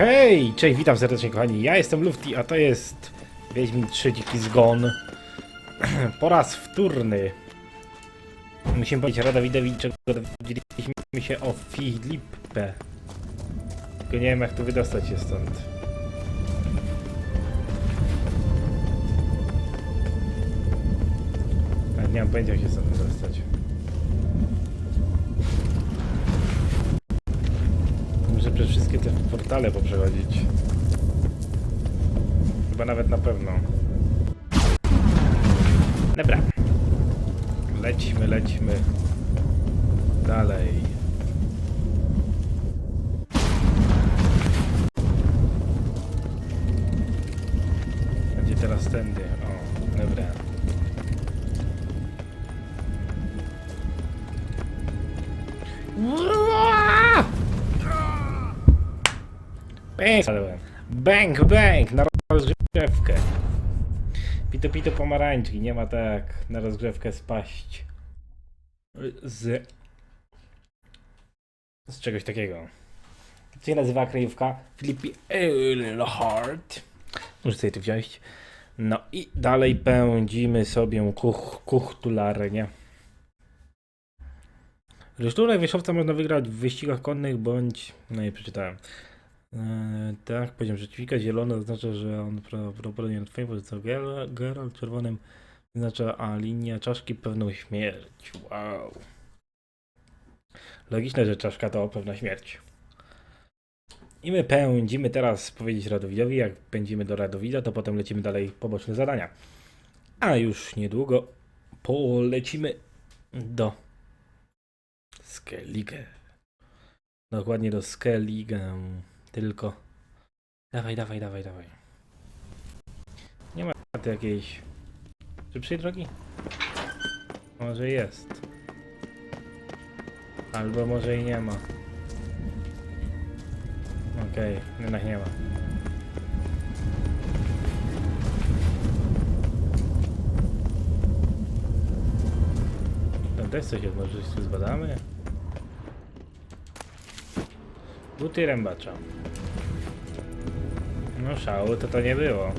Hej, cześć, witam serdecznie kochani, ja jestem Lufty, a to jest Wiedźmin 3 Dziki Zgon. Po raz wtórny. Musimy powiedzieć Radowidowi, czego dowiedzieliśmy się o Filipę. Tylko nie wiem jak tu wydostać się stąd. Nie mam pojęcia jak się stąd wydostać. Przez wszystkie te portale poprzechodzić. Chyba nawet na pewno. Dobra. Lećmy, lećmy. Dalej. Będzie teraz tędy. O, dobra. Spadłem. Bang, bang! Na rozgrzewkę. Pito, pito pomarańczki. Nie ma tak na rozgrzewkę spaść. Z... Z czegoś takiego. Co się nazywa kryjówka? Flippy Earlhart. Muszę sobie to wziąć. No i dalej pędzimy sobie kuch, kuchtularnie. Rysztunek wierzchowca można wygrać w wyścigach konnych bądź... No i przeczytałem. Eee, tak, poziom przeciwnika zielony oznacza, że on prawdopodobnie na twoim pozycji Ger- Geralt czerwonym oznacza, a linia czaszki pewną śmierć. Wow. Logiczne, że czaszka to pewna śmierć. I my pędzimy teraz powiedzieć Radowidowi, jak pędzimy do Radowida, to potem lecimy dalej poboczne zadania. A już niedługo polecimy do Skellige. Dokładnie do Skellige. Tylko. Dawaj, dawaj, dawaj, dawaj. Nie ma jakiejś szybszej drogi? Może jest. Albo może i nie ma. Okej, jednak nie ma. Tam też coś może coś tu zbadamy? Buty rębacza. No szału to to nie było.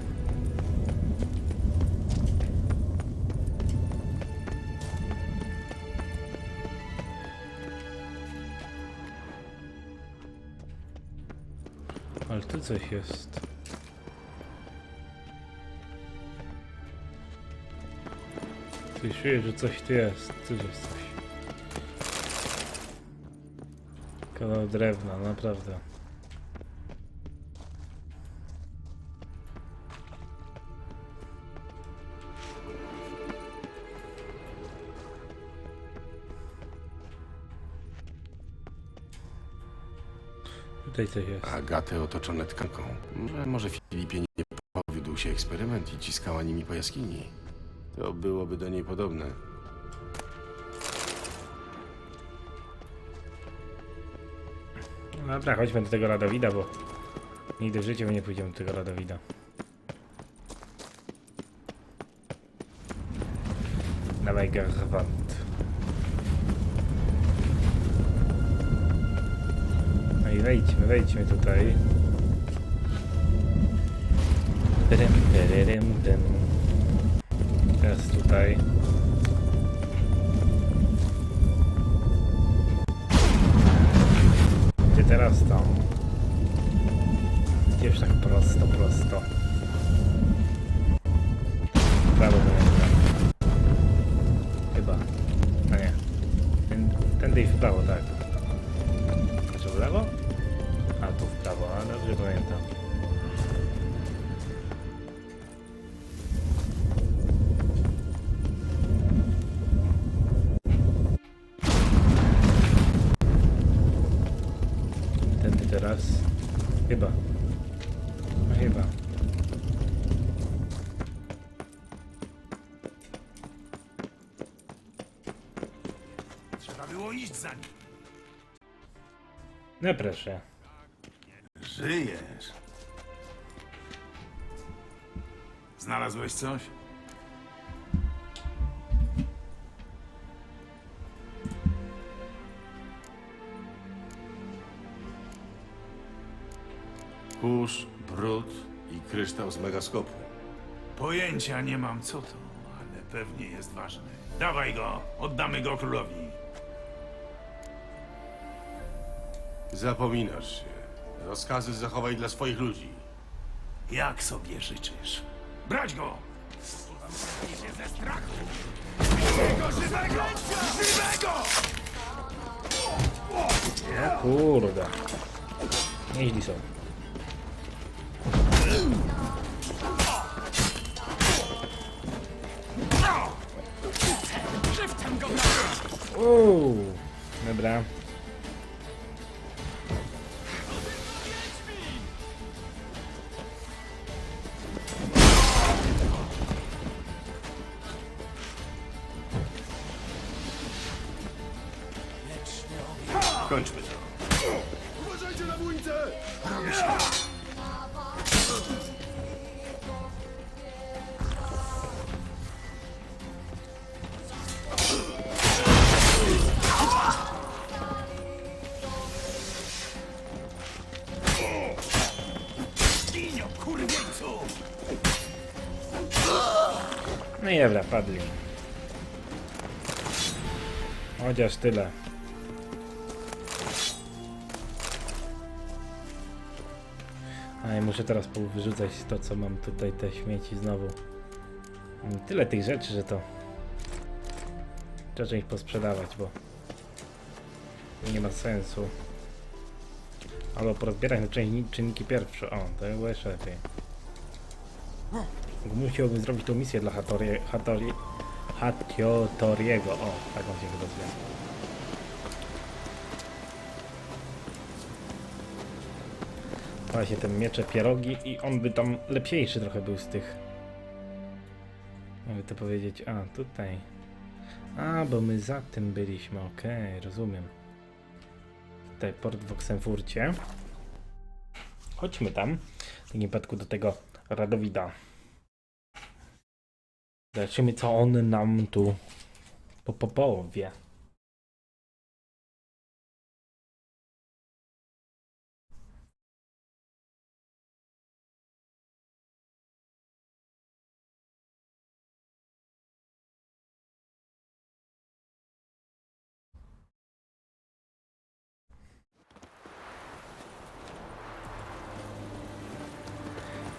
Ale tu coś jest. Coś czuję, że coś tu jest. Tu jest coś. Kawał drewna, naprawdę. Tutaj coś jest. Agatę otoczone tkanką. Może, może Filipie nie powiódł się eksperyment i ciskała nimi po jaskini. To byłoby do niej podobne. Dobra, chodźmy do tego Radowida, bo nigdy w życiu nie pójdziemy do tego Radowida. Dawaj Garwant. No i wejdźmy, wejdźmy tutaj. Rym, rym, rym. Teraz tutaj. Teraz tam? Gdzie już tak prosto, prosto. Prawo. Chyba. A nie. Tędy i w prawo, tak. Było iść za nim. No proszę. Żyjesz. Znalazłeś coś? Kurz, brud i kryształ z megaskopu. Pojęcia nie mam co to, ale pewnie jest ważny. Dawaj go, oddamy go królowi. Zapominasz się. Rozkazy zachowaj dla swoich ludzi. Jak sobie życzysz. Brać go! się ze strachu! Żywego, żywego! Żywego! O kurde. Nieźli są. Uuu, dobra. Dobra, padli. Chociaż tyle. A i muszę teraz wyrzucać to, co mam tutaj, te śmieci znowu. Mam Tyle tych rzeczy, że to... Trzeba ich posprzedawać, bo... Nie ma sensu. Albo porozbierać na czynni- czynniki pierwsze. O, to by było jeszcze lepiej. Musiałbym zrobić tą misję dla Hattori... Hattori... Hatiotoriego. O, tak on się chyba zwie. Właśnie te miecze pierogi i on by tam lepsiejszy trochę był z tych. Mogę to powiedzieć. A, tutaj. A, bo my za tym byliśmy. Okej, rozumiem. Tutaj port w Oksenfurcie. Chodźmy tam. W takim wypadku do tego Radowida. Zobaczymy, co on nam tu po popowie.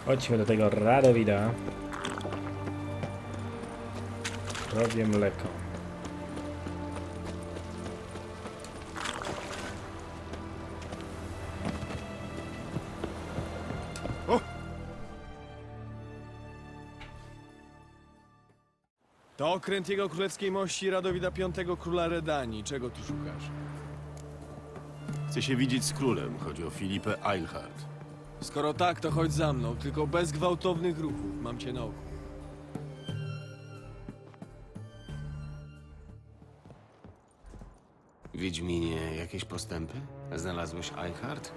Chodźmy do tego Radowida. Robię mleko. To okręt jego królewskiej mości Radowida V króla Redanii. Czego tu szukasz? Chcę się widzieć z królem. Chodzi o Filipę Eilhart. Skoro tak, to chodź za mną, tylko bez gwałtownych ruchów. Mam cię na oku. Wiedźminie, jakieś postępy? Znalazłeś Eilhart?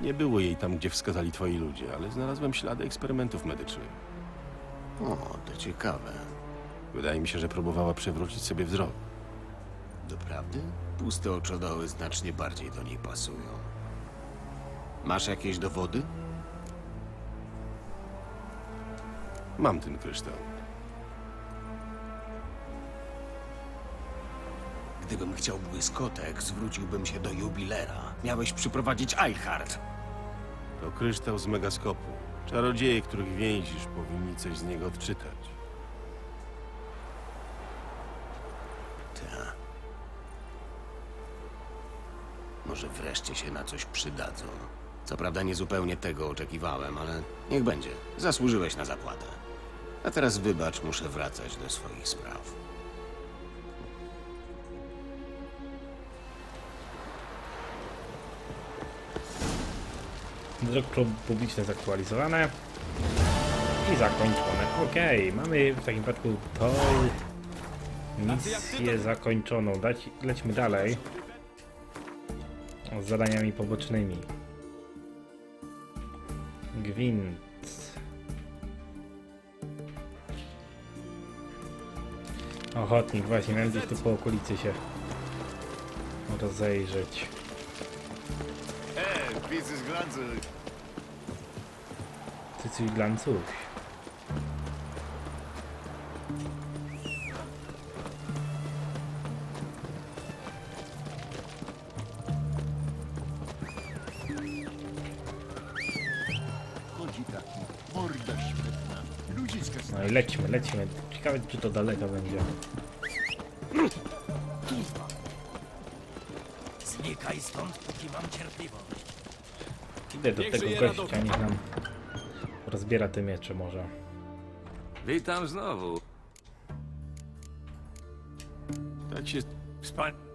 Nie było jej tam, gdzie wskazali twoi ludzie, ale znalazłem ślady eksperymentów medycznych. O, to ciekawe. Wydaje mi się, że próbowała przywrócić sobie wzrok. Doprawdy? Puste oczodoły znacznie bardziej do niej pasują. Masz jakieś dowody? Mam ten kryształ. Gdybym chciał błyskotek, zwróciłbym się do jubilera. Miałeś przyprowadzić Eilhart. To kryształ z megaskopu. Czarodzieje, których więzisz, powinni coś z niego odczytać. Ta. Może wreszcie się na coś przydadzą. Co prawda nie zupełnie tego oczekiwałem, ale niech będzie. Zasłużyłeś na zapłatę. A teraz wybacz, muszę wracać do swoich spraw. Drog publiczne zaktualizowane. I zakończone. Okej, mamy w takim wypadku to misję zakończoną. Dać, lećmy dalej. Z zadaniami pobocznymi. Gwint. Ochotnik, właśnie, miałem gdzieś tu po okolicy się rozejrzeć. Ej, pizzy z glancu. Ty coś glancuś. Chodzi taki, morda świetna, ludziska No i lecimy, lecimy. Ciekawe czy to daleko będzie. Znikaj stąd, póki mam cierpliwość. Idę do Niech tego żyje gościa, Radowid. niech nam rozbiera te miecze może. Witam znowu. Tak się Wspaniale.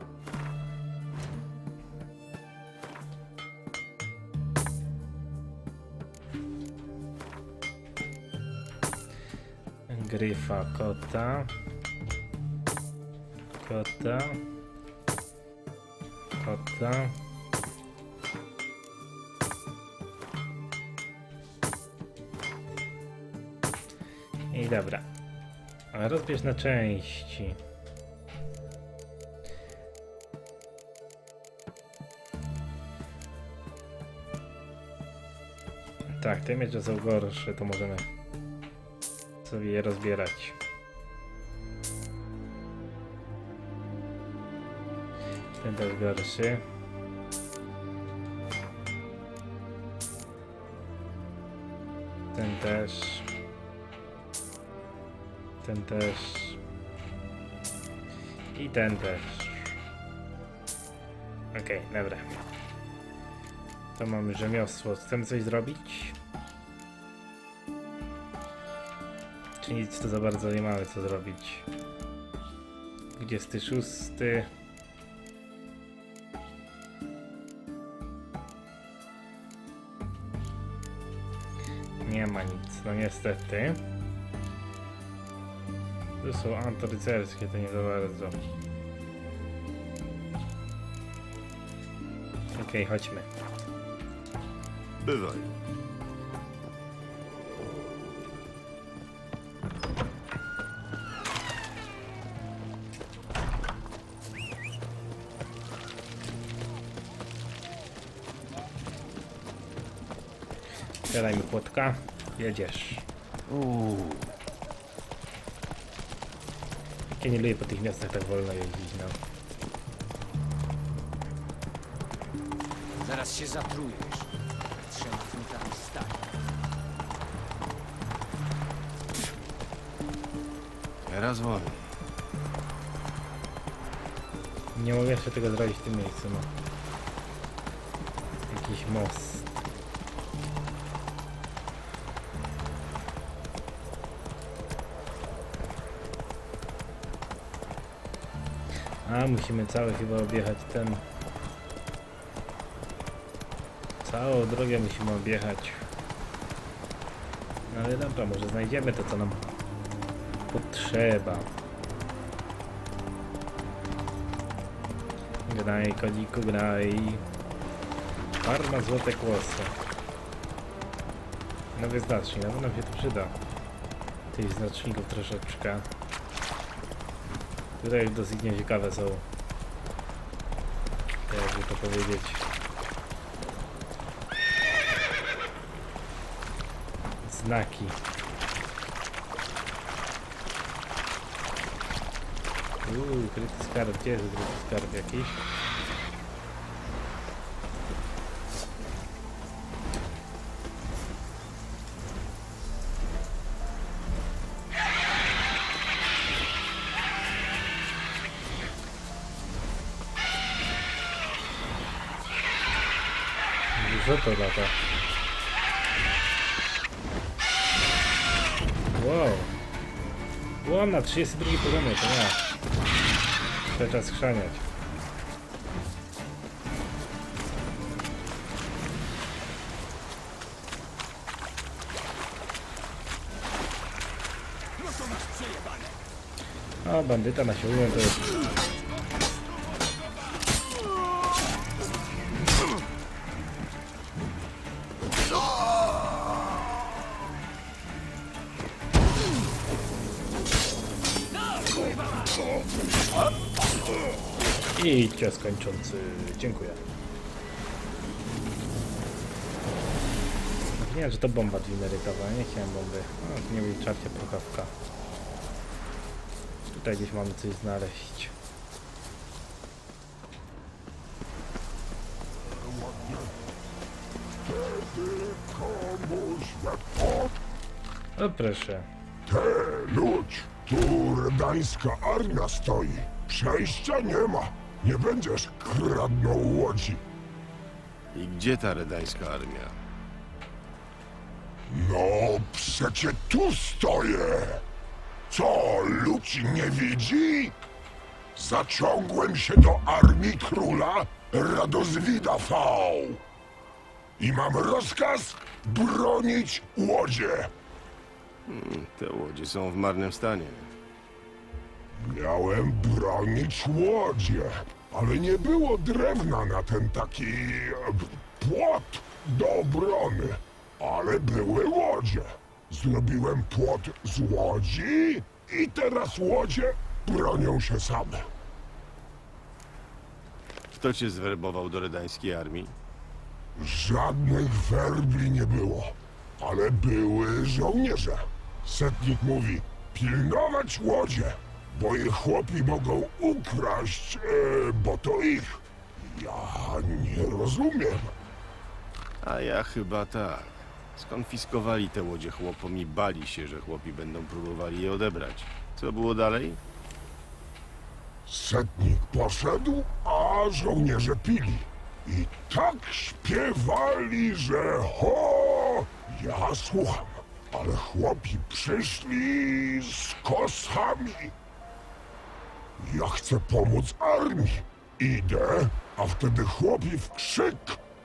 Gryfa kota. Kota. Kota. I dobra. Rozbierz na części. Tak, te miecze są gorsze, to możemy sobie je rozbierać. Ten też gorszy. Ten też. Ten też. I ten też. Okej, dobra. To mamy rzemiosło. Chcemy coś zrobić? Czy nic to za bardzo nie mamy co zrobić? 26. Nie ma nic, no niestety. Tu są antyrycerskie, to nie za bardzo. Okej, chodźmy. bywaj. Płotka. Jedziesz. Jak ja nie lubię po tych miastach tak wolno jeździć, no. Zaraz się zatrujesz. Trzema funtami stali. Teraz wolę. Nie mogę jeszcze tego zrobić w tym miejscu, no. Jakiś most. A, musimy cały chyba objechać ten... Całą drogę musimy objechać. No ale dobra, może znajdziemy to, co nam potrzeba. Graj, koniku, graj. Farma złote kłosy. Nowy znacznik, na pewno się to przyda. Tych znaczników troszeczkę. Tutaj dosyć nieciekawe są. Jakby to powiedzieć. Znaki. Uuu, kryty skarb, gdzie jest kryty skarb jakiś? To lata? Wow. Wow, na 32 poziomie, to ja. To czas chrzaniać. A, bandyta na siłę to jest... I cios kończący. Dziękuję. Nie wiem, że to bomba dwimerytowa. Nie chciałem bomby. No, nie czarcie puchawka. Tutaj gdzieś mamy coś znaleźć. O proszę. Ludź, tu armia stoi. Przejścia nie ma. Nie będziesz kradnął łodzi. I gdzie ta redańska armia? No, przecie tu stoję. Co, ludzi nie widzi? Zaciągłem się do armii króla Radozwida V. I mam rozkaz bronić łodzie. Te łodzie są w marnym stanie. Miałem bronić łodzie, ale nie było drewna na ten taki e, płot do obrony. Ale były łodzie. Zrobiłem płot z łodzi i teraz łodzie bronią się same. Kto cię zwerbował do redańskiej armii? Żadnych werbli nie było, ale były żołnierze. Setnik mówi, pilnować łodzie, bo je chłopi mogą ukraść, e, bo to ich. Ja nie rozumiem. A ja chyba tak. Skonfiskowali te łodzie chłopom i bali się, że chłopi będą próbowali je odebrać. Co było dalej? Setnik poszedł, a żołnierze pili. I tak śpiewali, że ho! Ja słucham, ale chłopi przyszli z kosami. Ja chcę pomóc armii. Idę, a wtedy chłopi w krzyk,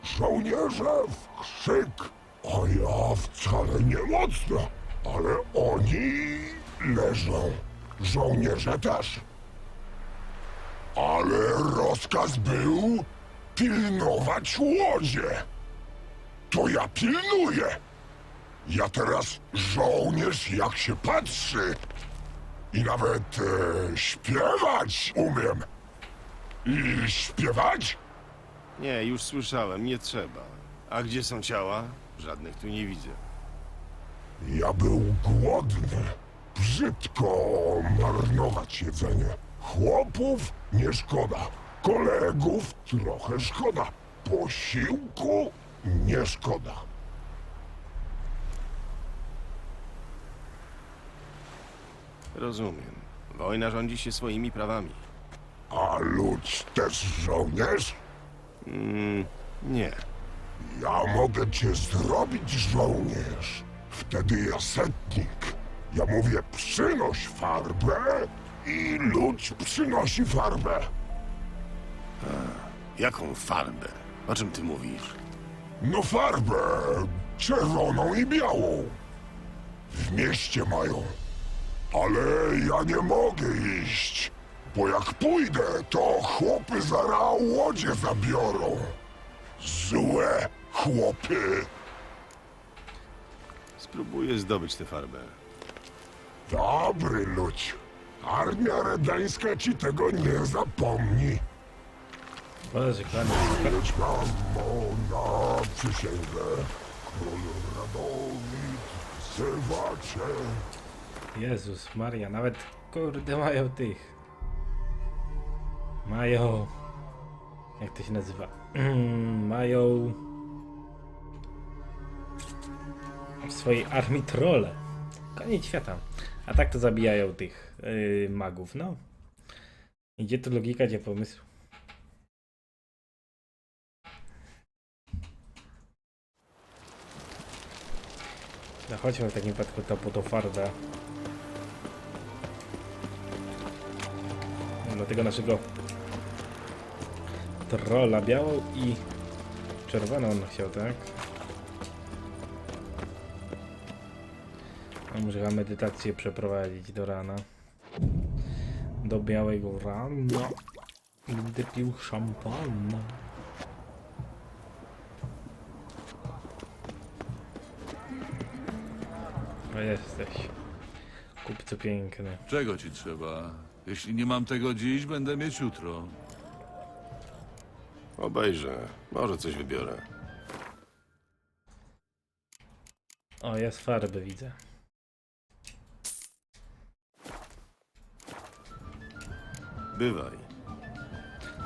żołnierze w krzyk. A ja wcale nie mocno, ale oni leżą. Żołnierze też. Ale rozkaz był pilnować łodzie. To ja pilnuję. Ja teraz żołnierz jak się patrzy. I nawet e, śpiewać umiem. I śpiewać? Nie, już słyszałem, nie trzeba. A gdzie są ciała? Żadnych tu nie widzę. Ja był głodny. Brzydko marnować jedzenie. Chłopów nie szkoda. Kolegów trochę szkoda. Posiłku nie szkoda. Rozumiem. Wojna rządzi się swoimi prawami. A ludź też żołnierz? Mm, nie. Ja mogę cię zrobić żołnierz. Wtedy ja setnik. Ja mówię przynoś farbę i ludź przynosi farbę. Jaką farbę? O czym ty mówisz? No farbę czerwoną i białą. W mieście mają. Ale ja nie mogę iść, bo jak pójdę, to chłopy zara łodzie zabiorą. Złe chłopy. Spróbuję zdobyć tę farbę. Dobry ludź. Armia redańska ci tego nie zapomni. Lecz mam mu na przysięgę. Król Radowid wzywa cię. Jezus Maria, nawet kurde mają tych. Mają. Jak to się nazywa? mają. W swojej armii trolle. Koniec świata. A tak to zabijają tych yy, magów, no. I Gdzie tu logika, gdzie pomysł? No chodźmy w takim wypadku to po tą farbę. Do tego naszego trolla białą i czerwoną on chciał, tak? A może chyba medytację przeprowadzić do rana. Do białego rana. Gdy pił szampana. A jesteś. Kupcu piękny. Czego ci trzeba? Jeśli nie mam tego dziś, będę mieć jutro. Obejrzę. Może coś wybiorę. O, jest farby, widzę. Bywaj.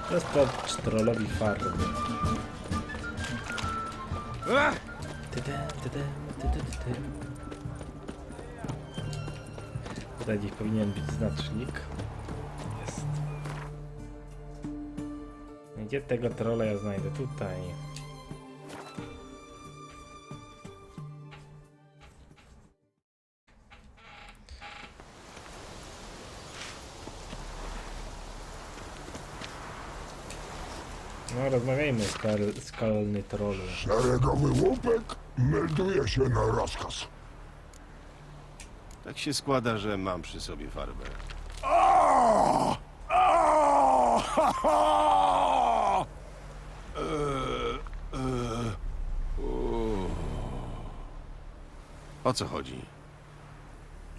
To jest po trollowi farby. Tutaj gdzieś powinien być znacznik. Gdzie tego trolla ja znajdę? Tutaj. No, rozmawiajmy, skal, skalny trollu. Szeregowy łupek melduje się na rozkaz. Tak się składa, że mam przy sobie farbę. A! A! Ha, ha! O co chodzi?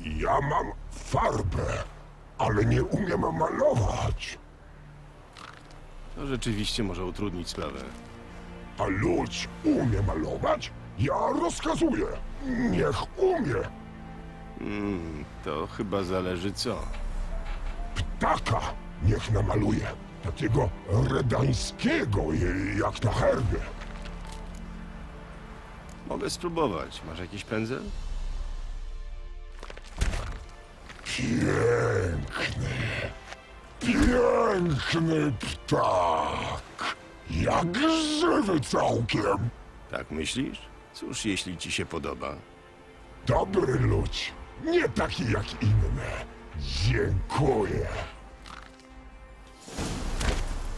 Ja mam farbę, ale nie umiem malować. To rzeczywiście może utrudnić sprawę. A ludź umie malować? Ja rozkazuję. Niech umie. Hmm, to chyba zależy co. Ptaka niech namaluje. Takiego redańskiego, jak na herbie. Mogę spróbować. Masz jakiś pędzel? Piękny, piękny ptak. Jak żywy całkiem. Tak myślisz? Cóż, jeśli ci się podoba. Dobry ludź, nie taki jak inne. Dziękuję.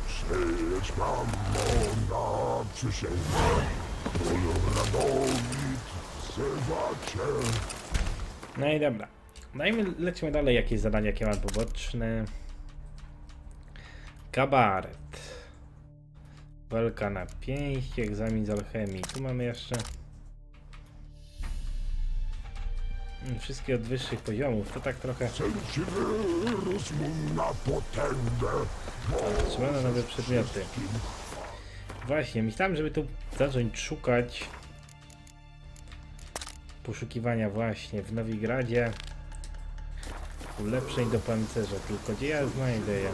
Przyjedź mamona, przysięgę. No i dobra. Dajmy, lecimy dalej. Jakieś zadania, jakie mam poboczne. Kabaret. Walka na pięści, egzamin z alchemii. Tu mamy jeszcze... Mm, Wszystkie od wyższych poziomów. To tak trochę... Trzymane nowe przedmioty. Właśnie, myślałem, żeby tu zacząć szukać poszukiwania właśnie w Nowigradzie ulepszeń do pancerza, tylko gdzie ja znajdę je?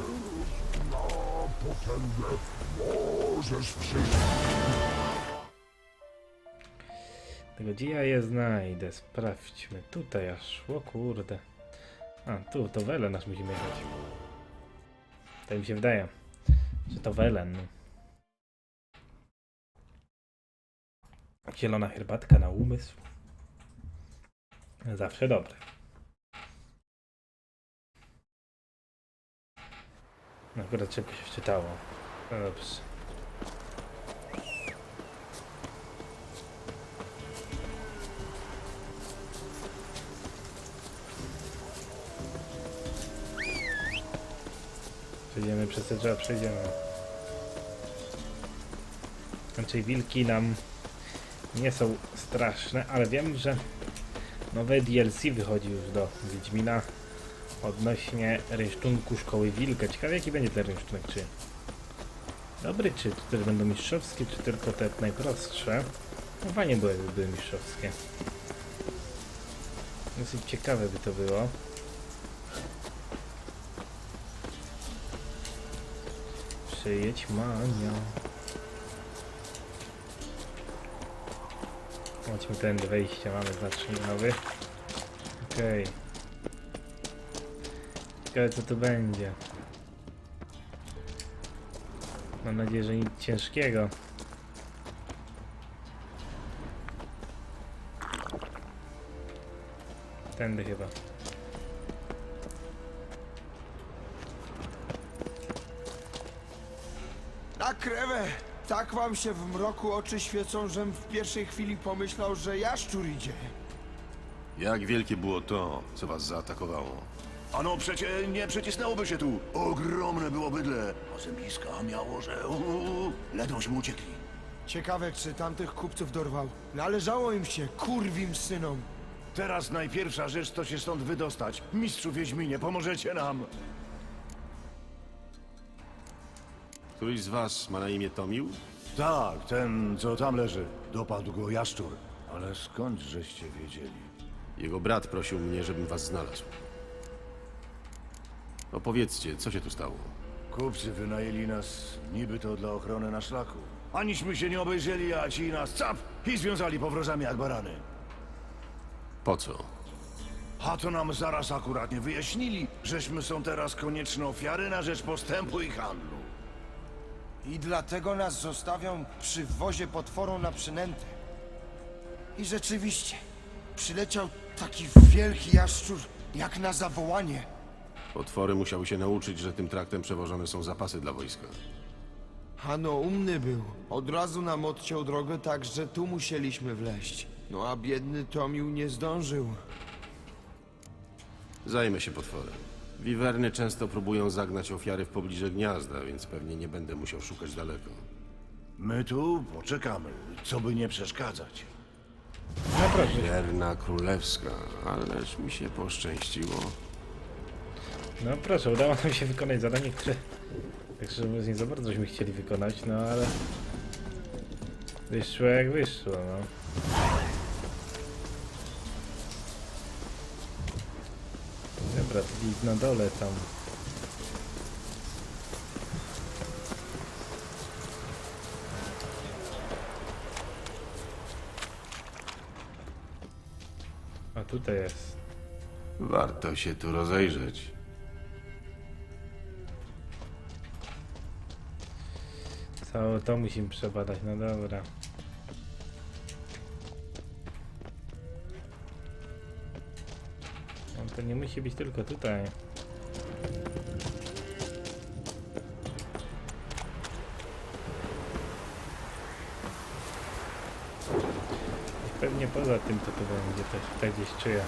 Tego gdzie ja je znajdę? Sprawdźmy. Tutaj aż, o kurde. A, tu, to Welen nasz musimy jechać. Tak mi się wydaje, że to Welen. Zielona herbatka na umysł. Zawsze dobre. Akurat szybko się wczytało. Dobrze. Przejdziemy przez te drzewa, przejdziemy. Znaczy wilki nam nie są straszne, ale wiem, że nowe DLC wychodzi już do Wiedźmina odnośnie rynsztunku Szkoły Wilka. Ciekawe jaki będzie ten rynsztunek, czy dobry, czy też będą mistrzowskie, czy tylko te najprostsze. No fajnie były, jakby były mistrzowskie. Dosyć ciekawe by to było. Przyjedź mania. Chodźmy tędy wejścia, mamy nowy. Okej. Ciekawe co tu będzie. Mam nadzieję, że nic ciężkiego. Tędy chyba. Na krewę! Tak wam się w mroku oczy świecą, żem w pierwszej chwili pomyślał, że jaszczur idzie. Jak wielkie było to, co was zaatakowało? Ano przecie nie przycisnęłoby się tu. Ogromne było bydle. A zębiska miało, że uuu, ledwośmy uciekli. Ciekawe, czy tamtych kupców dorwał. Należało im się, kurwim synom. Teraz najpierwsza rzecz to się stąd wydostać. Mistrzu Wiedźminie, pomożecie nam. Któryś z was ma na imię Tomił? Tak, ten, co tam leży. Dopadł go jaszczur. Ale skąd żeście wiedzieli? Jego brat prosił mnie, żebym was znalazł. Opowiedzcie, co się tu stało? Kupcy wynajęli nas niby to dla ochrony na szlaku. Aniśmy się nie obejrzeli, a ci nas cap i związali powrozami jak barany. Po co? A to nam zaraz akuratnie wyjaśnili, żeśmy są teraz konieczne ofiary na rzecz postępu i handlu. I dlatego nas zostawią przy wozie potworu na przynętę. I rzeczywiście, przyleciał taki wielki jaszczur, jak na zawołanie. Potwory musiały się nauczyć, że tym traktem przewożone są zapasy dla wojska. Ano umny był. Od razu nam odciął drogę tak, że tu musieliśmy wleźć. No a biedny Tomił nie zdążył. Zajmę się potworem. Wiwerny często próbują zagnać ofiary w pobliże gniazda, więc pewnie nie będę musiał szukać daleko. My tu poczekamy, co by nie przeszkadzać. No proszę. Wierna królewska, ależ mi się poszczęściło. No proszę, udało nam się wykonać zadanie, które tak szczerze mówiąc nie za bardzo żeśmy chcieli wykonać, no ale wyszło jak wyszło, no. Dobra, gdzieś na dole tam. A tutaj jest. Warto się tu rozejrzeć. Całe to musimy przebadać, no dobra. To nie musi być tylko tutaj. Pewnie poza tym to tu będzie też tutaj gdzieś czuję.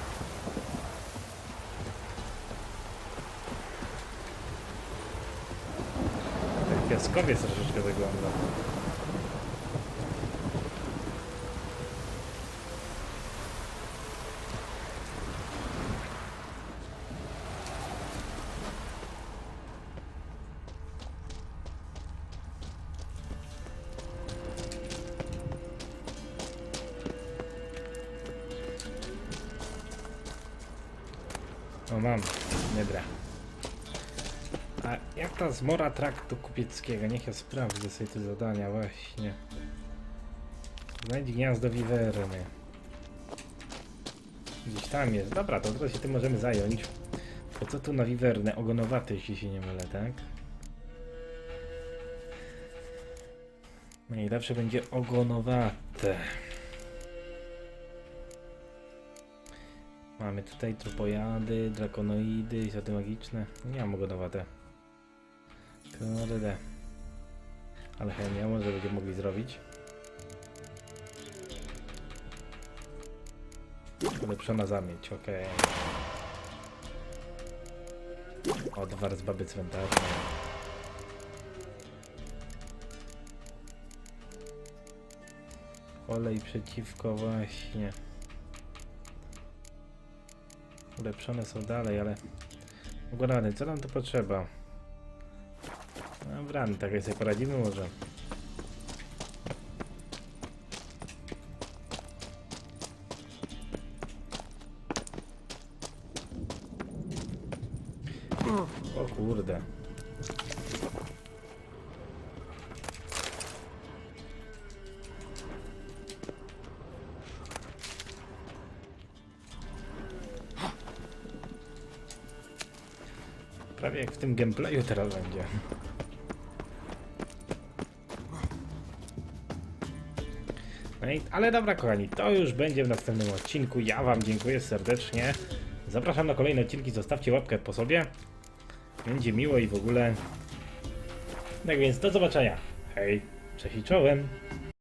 Tak piaskowiec troszeczkę wygląda. A jak ta zmora traktu kupieckiego? Niech ja sprawdzę sobie te zadania właśnie. Znajdź gniazdo wiwerny. Gdzieś tam jest. Dobra, to teraz się tym możemy zająć. Po co tu na wiwernę? Ogonowaty, jeśli się nie mylę, tak? Najlepsze będzie ogonowate. Mamy tutaj trupojady, drakonoidy, istoty magiczne. Nie mam ogonowate. Kurde. Alchemia może będziemy mogli zrobić. Ulepszona zamieć, okej. Odwar z baby cmentarnej. Olej przeciwko właśnie. Ulepszone są dalej, ale... Ugadany, co nam tu potrzeba? No w ran, tak jak sobie poradzimy może. O kurde. Prawie jak w tym gameplayu teraz będzie. Ale dobra kochani, to już będzie w następnym odcinku. Ja wam dziękuję serdecznie. Zapraszam na kolejne odcinki, zostawcie łapkę po sobie. Będzie miło i w ogóle. Tak więc do zobaczenia. Hej, cześć i czołem.